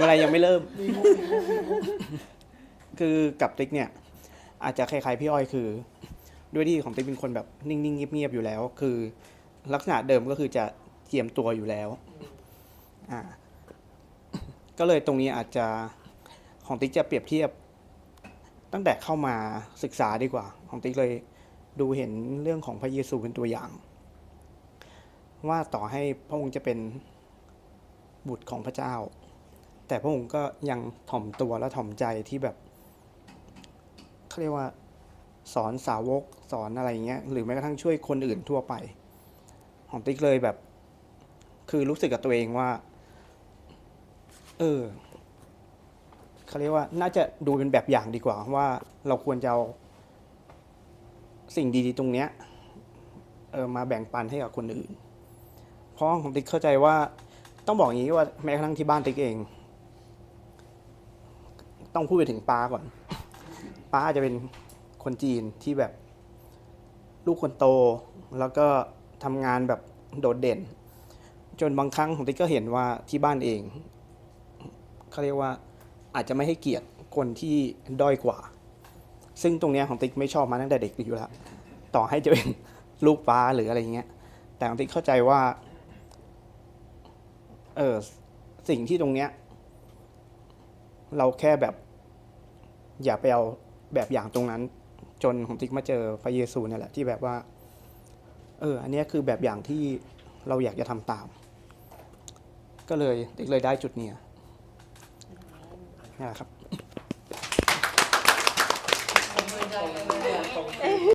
เวลายังไม่เริ่ม คือกับติ๊กเนี่ย อาจจะคล้ายๆพี่อ้อยคือ ด้วยที่ของติ๊กเป็นคนแบบนิ่งๆเงียบๆอยู่แล้ว คือ ลักษณะเดิมก็คือจะเจียมตัวอยู่แล้ว อ่า ก็เลยตรงนี้อาจจะของติ๊กจะเปรียบเทียบ ตั้งแต่เข้ามาศึกษาดีกว่า ของติ๊กเลยดูเห็นเรื่องของพระเยซูเป็นตัวอย่าง ว่าต่อให้พระองค์จะเป็นบุตรของพระเจ้า แต่พระองค์ก็ยังถ่อมตัวและถ่อมใจที่แบบเขาเรียกว่าสอนสาวกสอนอะไรเงี้ยหรือแม้กระทั่งช่วยคนอื่นทั่วไป ของติ๊กเลยแบบ คือรู้สึกกับตัวเองว่า เออเขาเรียกว่าน่าจะดูเป็นแบบอย่างดีกว่า ว่าเราควรจะเอาสิ่งดีๆตรงเนี้ยเออมาแบ่งปันให้กับคนอื่น เพราะของติ๊กเข้าใจว่าต้องบอกอย่างนี้ว่าแม้กระทั่งที่บ้านติ๊กเอง ต้องพูดไปถึงป้าก่อน ป้าอาจจะเป็นคนจีนที่แบบลูกคนโต แล้วก็ทำงานแบบโดดเด่น จนบางครั้งผมติ๊กก็เห็นว่าที่บ้านเองเขาเรียกว่าอาจจะไม่ให้เกียรติคนที่ด้อยกว่า ซึ่งตรงเนี้ยของติ๊กไม่ชอบมาตั้งแต่เด็กอยู่แล้ว ต่อให้จะเป็นลูกป้าหรืออะไรเงี้ย แต่ของติ๊กเข้าใจว่า เออสิ่งที่ตรงเนี้ย เราแค่แบบ อย่าไปเอาแบบอย่างตรงนั้น จนผมติ๊กมาเจอพระเยซูเนี่ยแหละที่แบบว่า เออ อันนี้คือแบบอย่างที่เราอยากจะทำตาม ก็เลยติ๊กเลยได้จุดเนี้ยนี่แหละครับ